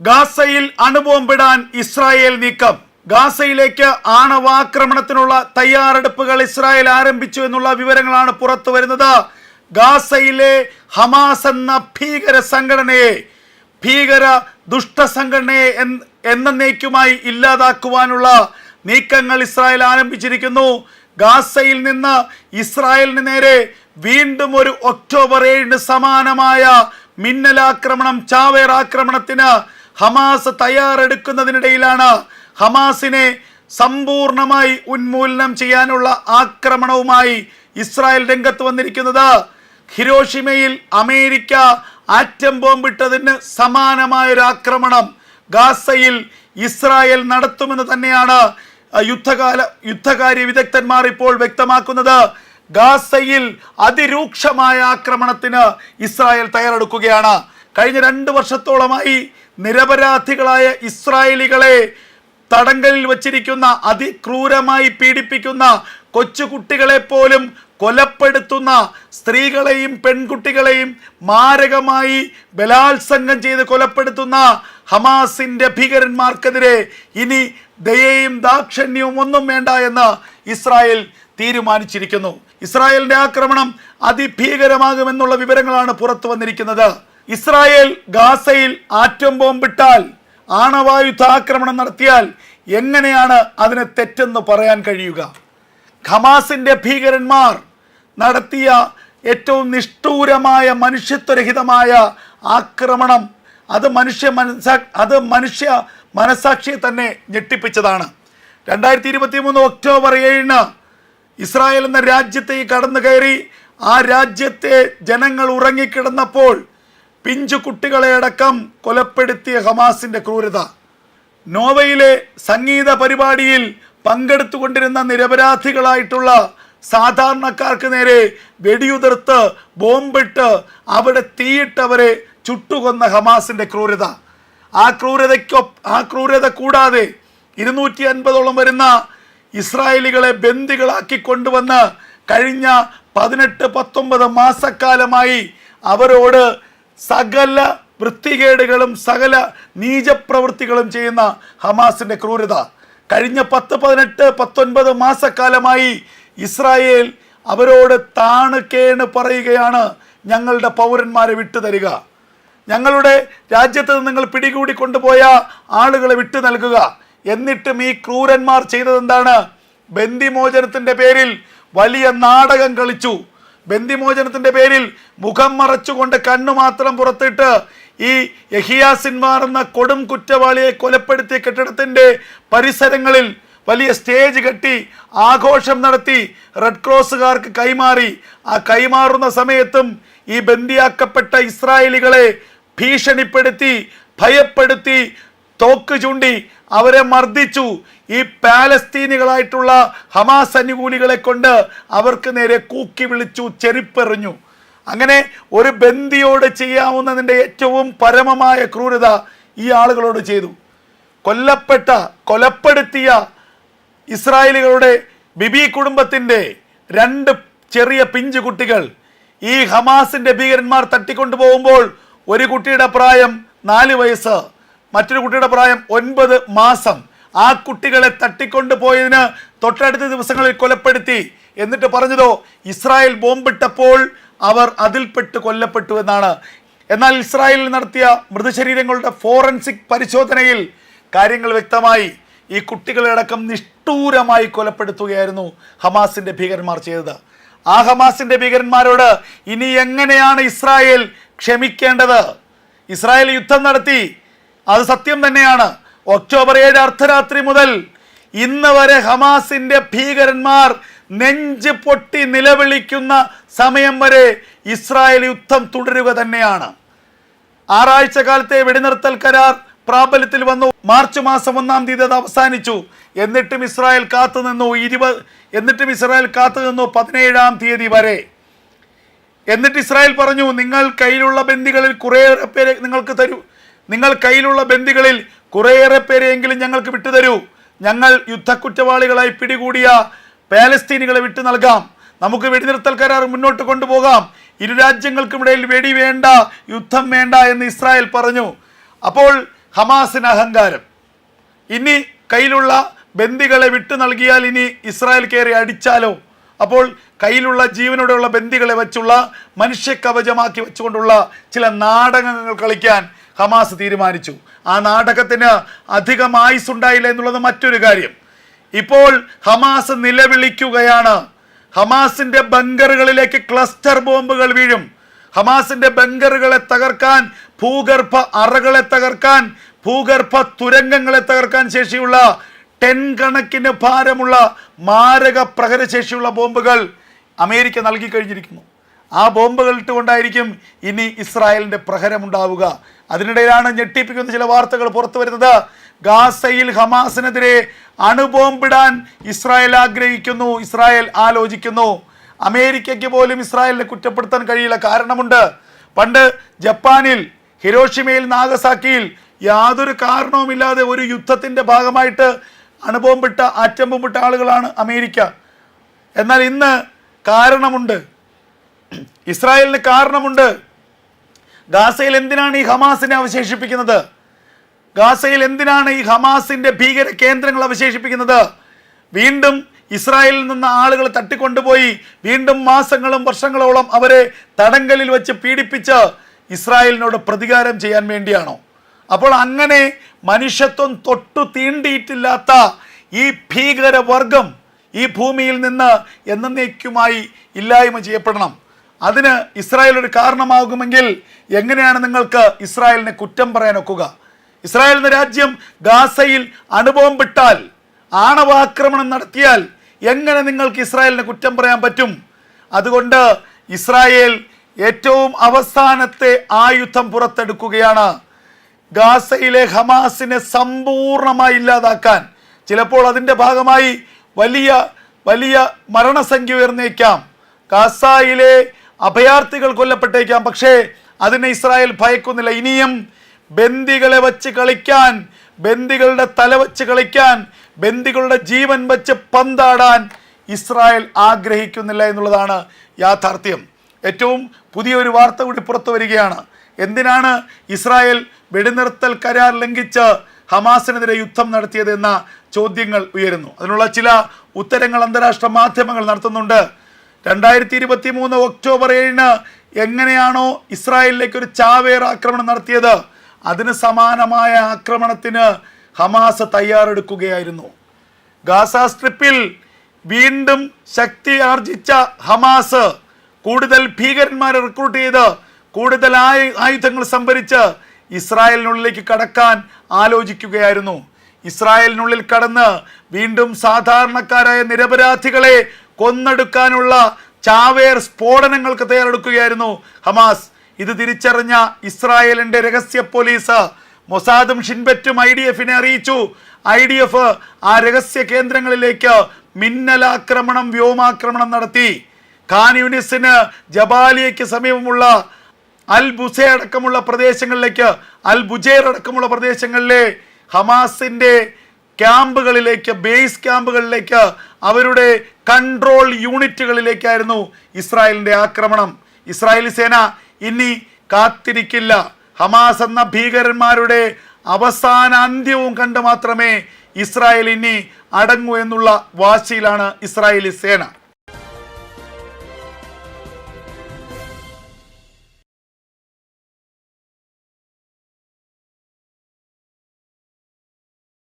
ഗാസയിൽ അണുബോംബിടാൻ ഇസ്രായേൽ നീക്കം. ഗാസയിലേക്ക് ആണവാക്രമണത്തിനുള്ള തയ്യാറെടുപ്പുകൾ ഇസ്രായേൽ ആരംഭിച്ചു എന്നുള്ള വിവരങ്ങളാണ് പുറത്തു വരുന്നത്. ഗാസയിലെ ഹമാസ് എന്ന ഭീകര സംഘടനയെ ഭീകര ദുഷ്ട സംഘടനയെ എന്ന എന്നേക്കുമായി ഇല്ലാതാക്കുവാനുള്ള നീക്കങ്ങൾ ഇസ്രായേൽ ആരംഭിച്ചിരിക്കുന്നു. ഗാസയിൽ നിന്ന് ഇസ്രായേലിന് നേരെ വീണ്ടും ഒരു ഒക്ടോബർ ഏഴിന് സമാനമായ മിന്നലാക്രമണം ചാവേർ ആക്രമണത്തിന് ഹമാസ് തയ്യാറെടുക്കുന്നതിനിടയിലാണ് ഹമാസിനെ സമ്പൂർണമായി ഉന്മൂലനം ചെയ്യാനുള്ള ആക്രമണവുമായി ഇസ്രായേൽ രംഗത്ത് വന്നിരിക്കുന്നത്. ഹിരോഷിമയിൽ അമേരിക്ക ആറ്റം ബോംബിട്ടതിന് സമാനമായ ഒരു ആക്രമണം ഗാസയിൽ ഇസ്രായേൽ നടത്തുമെന്ന് തന്നെയാണ് യുദ്ധകാല യുദ്ധകാര്യ വിദഗ്ധന്മാർ ഇപ്പോൾ വ്യക്തമാക്കുന്നത്. ഗാസയിൽ അതിരൂക്ഷമായ ആക്രമണത്തിന് ഇസ്രായേൽ തയ്യാറെടുക്കുകയാണ്. കഴിഞ്ഞ രണ്ട് വർഷത്തോളമായി നിരപരാധികളായ ഇസ്രായേലികളെ തടങ്കലിൽ വച്ചിരിക്കുന്ന അതിക്രൂരമായി പീഡിപ്പിക്കുന്ന കൊച്ചുകുട്ടികളെ പോലും കൊലപ്പെടുത്തുന്ന സ്ത്രീകളെയും പെൺകുട്ടികളെയും മാരകമായി ബലാത്സംഗം ചെയ്ത് കൊലപ്പെടുത്തുന്ന ഹമാസിന്റെ ഭീകരന്മാർക്കെതിരെ ഇനി ദയയും ദാക്ഷണ്യവും ഒന്നും വേണ്ട എന്ന് ഇസ്രായേൽ തീരുമാനിച്ചിരിക്കുന്നു. ഇസ്രായേലിന്റെ ആക്രമണം അതിഭീകരമാകുമെന്നുള്ള വിവരങ്ങളാണ് പുറത്തു വന്നിരിക്കുന്നത്. ഇസ്രായേൽ ഗാസയിൽ ആറ്റം ബോംബിട്ടാൽ ആണവായുധ ആക്രമണം നടത്തിയാൽ എങ്ങനെയാണ് അതിന് തെറ്റെന്ന് പറയാൻ കഴിയുക? ഖമാസിന്റെ ഭീകരന്മാർ നടത്തിയ ഏറ്റവും നിഷ്ഠൂരമായ മനുഷ്യത്വരഹിതമായ ആക്രമണം അത് മനുഷ്യ മനസാ അത് മനുഷ്യ മനസാക്ഷിയെ തന്നെ ഞെട്ടിപ്പിച്ചതാണ്. രണ്ടായിരത്തി ഇരുപത്തി മൂന്ന് ഒക്ടോബർ ഏഴിന് ഇസ്രായേൽ എന്ന രാജ്യത്തേക്ക് കടന്നു കയറി ആ രാജ്യത്തെ ജനങ്ങൾ ഉറങ്ങിക്കിടന്നപ്പോൾ പിഞ്ചു കുട്ടികളെ അടക്കം കൊലപ്പെടുത്തിയ ഹമാസിന്റെ ക്രൂരത. നോവയിലെ സംഗീത പരിപാടിയിൽ പങ്കെടുത്തുകൊണ്ടിരുന്ന നിരപരാധികളായിട്ടുള്ള സാധാരണക്കാർക്ക് നേരെ വെടിയുതിർത്ത് ബോംബിട്ട് അവിടെ തീയിട്ടവരെ ചുട്ടുകൊന്ന ഹമാസിന്റെ ക്രൂരത. ആ ക്രൂരതയ്ക്കൊ ആ ക്രൂരത കൂടാതെ ഇരുന്നൂറ്റി അൻപതോളം വരുന്ന ഇസ്രായേലികളെ ബന്ദികളാക്കി കൊണ്ടുവന്ന് കഴിഞ്ഞ പതിനെട്ട് പത്തൊമ്പത് മാസക്കാലമായി അവരോട് സകല വൃത്തികേടുകളും സകല നീചപ്രവൃത്തികളും ചെയ്യുന്ന ഹമാസിന്റെ ക്രൂരത. കഴിഞ്ഞ പത്ത് പതിനെട്ട് പത്തൊൻപത് മാസക്കാലമായി ഇസ്രായേൽ അവരോട് താണ് കേണ് പറയുകയാണ് ഞങ്ങളുടെ പൗരന്മാരെ വിട്ടുതരിക. ഞങ്ങളുടെ രാജ്യത്ത് നിങ്ങൾ പിടികൂടി കൊണ്ടുപോയ ആളുകളെ വിട്ടു നൽകുക. എന്നിട്ടും ഈ ക്രൂരന്മാർ ചെയ്തതെന്താണ്? ബന്ദിമോചനത്തിന്റെ പേരിൽ വലിയ നാടകം കളിച്ചു. ബന്ദിമോചനത്തിന്റെ പേരിൽ മുഖം മറച്ചുകൊണ്ട് കണ്ണു മാത്രം പുറത്തിട്ട് ഈ യഹിയാസിന്മാർ എന്ന കൊടും കുറ്റവാളിയെ കൊലപ്പെടുത്തിയ കെട്ടിടത്തിന്റെ പരിസരങ്ങളിൽ വലിയ സ്റ്റേജ് കെട്ടി ആഘോഷം നടത്തി റെഡ് ക്രോസുകാർക്ക് കൈമാറി. ആ കൈമാറുന്ന സമയത്തും ഈ ബന്ദിയാക്കപ്പെട്ട ഇസ്രായേലികളെ ഭീഷണിപ്പെടുത്തി ഭയപ്പെടുത്തി തോക്ക് ചൂണ്ടി അവരെ മർദ്ദിച്ചു. ഈ പാലസ്തീനികളായിട്ടുള്ള ഹമാസ് അനുകൂലികളെ കൊണ്ട് അവർക്ക് നേരെ കൂക്കി വിളിച്ചു ചെരിപ്പെറിഞ്ഞു. അങ്ങനെ ഒരു ബന്ദിയോട് ചെയ്യാവുന്നതിന്റെ ഏറ്റവും പരമമായ ക്രൂരത ഈ ആളുകളോട് ചെയ്തു. കൊല്ലപ്പെട്ട കൊലപ്പെടുത്തിയ ഇസ്രായേലുകളുടെ ബിബി കുടുംബത്തിന്റെ രണ്ട് ചെറിയ പിഞ്ചു കുട്ടികൾ ഈ ഹമാസിന്റെ ഭീകരന്മാർ തട്ടിക്കൊണ്ടു പോകുമ്പോൾ ഒരു കുട്ടിയുടെ പ്രായം നാല് വയസ്സ്. മറ്റൊരു കുട്ടിയുടെ പ്രായം ഒൻപത് മാസം. ആ കുട്ടികളെ തട്ടിക്കൊണ്ടു പോയതിന് തൊട്ടടുത്ത ദിവസങ്ങളിൽ കൊലപ്പെടുത്തി. എന്നിട്ട് പറഞ്ഞതോ ഇസ്രായേൽ ബോംബിട്ടപ്പോൾ അവർ അതിൽപ്പെട്ട് കൊല്ലപ്പെട്ടു എന്നാണ്. എന്നാൽ ഇസ്രായേലിൽ നടത്തിയ മൃതശരീരങ്ങളുടെ ഫോറൻസിക് പരിശോധനയിൽ കാര്യങ്ങൾ വ്യക്തമായി. ഈ കുട്ടികളടക്കം നിഷ്ഠൂരമായി കൊലപ്പെടുത്തുകയായിരുന്നു ഹമാസിന്റെ ഭീകരന്മാർ ചെയ്തത്. ആ ഹമാസിന്റെ ഭീകരന്മാരോട് ഇനി എങ്ങനെയാണ് ഇസ്രായേൽ ക്ഷമിക്കേണ്ടത്? ഇസ്രായേൽ യുദ്ധം നടത്തി. അത് സത്യം തന്നെയാണ്. ഒക്ടോബർ ഏഴ് അർദ്ധരാത്രി മുതൽ ഇന്ന് വരെ ഹമാസിന്റെ ഭീകരന്മാർ നെഞ്ച് പൊട്ടി നിലവിളിക്കുന്ന സമയം വരെ ഇസ്രായേൽ യുദ്ധം തുടരുക തന്നെയാണ്. ആറാഴ്ച കാലത്തെ വെടിനിർത്തൽ കരാർ പ്രാബല്യത്തിൽ വന്നു. മാർച്ച് മാസം ഒന്നാം തീയതി അത് അവസാനിച്ചു. എന്നിട്ടും ഇസ്രായേൽ കാത്തു നിന്നു ഇരുപത് എന്നിട്ടും ഇസ്രായേൽ കാത്തു നിന്നു പതിനേഴാം തീയതി വരെ. എന്നിട്ട് ഇസ്രായേൽ പറഞ്ഞു നിങ്ങൾ കയ്യിലുള്ള ബന്ദികളിൽ കുറേ പേരെ നിങ്ങൾക്ക് തരൂ നിങ്ങൾ കയ്യിലുള്ള ബന്ദികളിൽ കുറേയേറെ പേരെയെങ്കിലും ഞങ്ങൾക്ക് വിട്ടുതരൂ. ഞങ്ങൾ യുദ്ധക്കുറ്റവാളികളായി പിടികൂടിയ പാലസ്തീനികളെ വിട്ടു നൽകാം. നമുക്ക് വെടിനിർത്തൽ കരാർ മുന്നോട്ട് കൊണ്ടുപോകാം. ഇരു രാജ്യങ്ങൾക്കുമിടയിൽ വെടി വേണ്ട യുദ്ധം വേണ്ട എന്ന് ഇസ്രായേൽ പറഞ്ഞു. അപ്പോൾ ഹമാസിന് അഹങ്കാരം. ഇനി കയ്യിലുള്ള ബന്ദികളെ വിട്ടു നൽകിയാൽ ഇനി ഇസ്രായേൽ കയറി അടിച്ചാലോ? അപ്പോൾ കയ്യിലുള്ള ജീവനോടെയുള്ള ബന്ദികളെ വച്ചുള്ള മനുഷ്യ കവചമാക്കി വെച്ചുകൊണ്ടുള്ള ചില നാടകങ്ങൾ കളിക്കാൻ ഹമാസ് തീരുമാനിച്ചു. ആ നാടകത്തിന് അധികം ആയുസ് ഉണ്ടായില്ല എന്നുള്ളത് മറ്റൊരു കാര്യം. ഇപ്പോൾ ഹമാസ് നിലവിളിക്കുകയാണ്. ഹമാസിന്റെ ബങ്കറുകളിലേക്ക് ക്ലസ്റ്റർ ബോംബുകൾ വീഴും. ഹമാസിന്റെ ബങ്കറുകളെ തകർക്കാൻ ഭൂഗർഭ അറകളെ തകർക്കാൻ ഭൂഗർഭ തുരങ്കങ്ങളെ തകർക്കാൻ ശേഷിയുള്ള ടെൻ കണക്കിന് ഭാരമുള്ള മാരക പ്രഹരശേഷിയുള്ള ബോംബുകൾ അമേരിക്ക നൽകി കഴിഞ്ഞിരിക്കുന്നു. ആ ബോംബുകൾ ഇട്ടുകൊണ്ടായിരിക്കും ഇനി ഇസ്രായേലിന്റെ പ്രഹരമുണ്ടാവുക. അതിനിടയിലാണ് ഞെട്ടിപ്പിക്കുന്ന ചില വാർത്തകൾ പുറത്തു വരുന്നത്. ഗാസയിൽ ഹമാസിനെതിരെ അണുബോംബിടാൻ ഇസ്രായേൽ ആഗ്രഹിക്കുന്നു ഇസ്രായേൽ ആലോചിക്കുന്നു. അമേരിക്കയ്ക്ക് പോലും ഇസ്രായേലിനെ കുറ്റപ്പെടുത്താൻ കഴിയില്ല. കാരണമുണ്ട്. പണ്ട് ജപ്പാനിൽ ഹിരോഷിമയിൽ നാഗസാക്കിയിൽ യാതൊരു കാരണവുമില്ലാതെ ഒരു യുദ്ധത്തിന്റെ ഭാഗമായിട്ട് അണുബോംബിട്ട ആറ്റം ബോംബിട്ട ആളുകളാണ് അമേരിക്ക. എന്നാൽ ഇന്ന് കാരണമുണ്ട്. ഇസ്രായേലിന് കാരണമുണ്ട്. ഗാസയിൽ എന്തിനാണ് ഈ ഹമാസിനെ അവശേഷിപ്പിക്കുന്നത്? ഗാസയിൽ എന്തിനാണ് ഈ ഹമാസിന്റെ ഭീകര കേന്ദ്രങ്ങൾ അവശേഷിപ്പിക്കുന്നത്? വീണ്ടും ഇസ്രായേലിൽ നിന്ന് ആളുകൾ തട്ടിക്കൊണ്ടുപോയി വീണ്ടും മാസങ്ങളും വർഷങ്ങളോളം അവരെ തടങ്കലിൽ വെച്ച് പീഡിപ്പിച്ച് ഇസ്രായേലിനോട് പ്രതികാരം ചെയ്യാൻ വേണ്ടിയാണോ? അപ്പോൾ അങ്ങനെ മനുഷ്യത്വം തൊട്ടു തീണ്ടിയിട്ടില്ലാത്ത ഈ ഭീകരവർഗം ഈ ഭൂമിയിൽ നിന്ന് എന്നേക്കുമായി ഇല്ലായ്മ ചെയ്യപ്പെടണം. അതിന് ഇസ്രായേൽ ഒരു കാരണമാകുമെങ്കിൽ എങ്ങനെയാണ് നിങ്ങൾക്ക് ഇസ്രായേലിനെ കുറ്റം പറയാൻ ഒക്കുക ഇസ്രായേൽ എന്ന രാജ്യം ഗാസയിൽ അണുബോംബിട്ടാൽ ആണവാക്രമണം നടത്തിയാൽ എങ്ങനെ നിങ്ങൾക്ക് ഇസ്രായേലിനെ കുറ്റം പറയാൻ പറ്റും? അതുകൊണ്ട് ഇസ്രായേൽ ഏറ്റവും അവസാനത്തെ ആയുധം പുറത്തെടുക്കുകയാണ്. ഗാസയിലെ ഹമാസിനെ സമ്പൂർണമായി ഇല്ലാതാക്കാൻ ചിലപ്പോൾ അതിന്റെ ഭാഗമായി വലിയ വലിയ മരണസംഖ്യ ഉയർന്നേക്കാം. ഗാസയിലെ അഭയാർത്ഥികൾ കൊല്ലപ്പെട്ടേക്കാം. പക്ഷേ അതിനെ ഇസ്രായേൽ ഭയക്കുന്നില്ല. ഇനിയും ബന്ദികളെ വച്ച് കളിക്കാൻ ബന്ദികളുടെ തല വച്ച് കളിക്കാൻ ബന്ദികളുടെ ജീവൻ വച്ച് പന്താടാൻ ഇസ്രായേൽ ആഗ്രഹിക്കുന്നില്ല എന്നുള്ളതാണ് യാഥാർത്ഥ്യം. ഏറ്റവും പുതിയൊരു വാർത്ത കൂടി പുറത്തു വരികയാണ്. എന്തിനാണ് ഇസ്രായേൽ വെടിനിർത്തൽ കരാർ ലംഘിച്ച് ഹമാസിനെതിരെ യുദ്ധം നടത്തിയത് എന്ന ചോദ്യങ്ങൾ ഉയരുന്നു. അതിനുള്ള ചില ഉത്തരങ്ങൾ അന്താരാഷ്ട്ര മാധ്യമങ്ങൾ നടത്തുന്നുണ്ട്. രണ്ടായിരത്തി ഇരുപത്തി മൂന്ന് ഒക്ടോബർ ഏഴിന് എങ്ങനെയാണോ ഇസ്രായേലിലേക്ക് ഒരു ചാവേർ ആക്രമണം നടത്തിയത് അതിന് സമാനമായ ആക്രമണത്തിന് ഹമാസ് തയ്യാറെടുക്കുകയായിരുന്നു. ഗാസ സ്ട്രിപ്പിൽ വീണ്ടും ശക്തി ആർജിച്ച ഹമാസ് കൂടുതൽ ഭീകരന്മാരെ റിക്രൂട്ട് ചെയ്ത് കൂടുതൽ ആയു ആയുധങ്ങൾ സംഭരിച്ച് ഇസ്രായേലിനുള്ളിലേക്ക് കടക്കാൻ ആലോചിക്കുകയായിരുന്നു. ഇസ്രായേലിനുള്ളിൽ കടന്ന് വീണ്ടും സാധാരണക്കാരായ നിരപരാധികളെ കൊന്നെടുക്കാനുള്ള ചാവേർ സ്ഫോടനങ്ങൾക്ക് തയ്യാറെടുക്കുകയായിരുന്നു ഹമാസ്. ഇത് തിരിച്ചറിഞ്ഞ ഇസ്രായേലിന്റെ രഹസ്യ പോലീസ് മൊസാദും ഷിൻബറ്റും ഐ ഡി എഫിനെ അറിയിച്ചു. ഐ ഡി എഫ് ആ രഹസ്യ കേന്ദ്രങ്ങളിലേക്ക് മിന്നലാക്രമണം വ്യോമാക്രമണം നടത്തി. ഖാൻ യൂണിസിന് ജബാലിയയ്ക്ക് സമീപമുള്ള അൽ ബുസെ അടക്കമുള്ള പ്രദേശങ്ങളിലേക്ക് അൽ ബുജേർ അടക്കമുള്ള പ്രദേശങ്ങളിലെ ഹമാസിന്റെ ക്യാമ്പുകളിലേക്ക് ബേസ് ക്യാമ്പുകളിലേക്ക് അവരുടെ കൺട്രോൾ യൂണിറ്റുകളിലേക്കായിരുന്നു ഇസ്രായേലിന്റെ ആക്രമണം. ഇസ്രായേലി സേന ഇനി കാത്തിരിക്കില്ല. ഹമാസ് എന്ന ഭീകരന്മാരുടെ അവസാന അന്ത്യവും കണ്ട് മാത്രമേ ഇസ്രായേൽ ഇനി അടങ്ങൂ എന്നുള്ള വാശിയിലാണ് ഇസ്രായേലി സേന.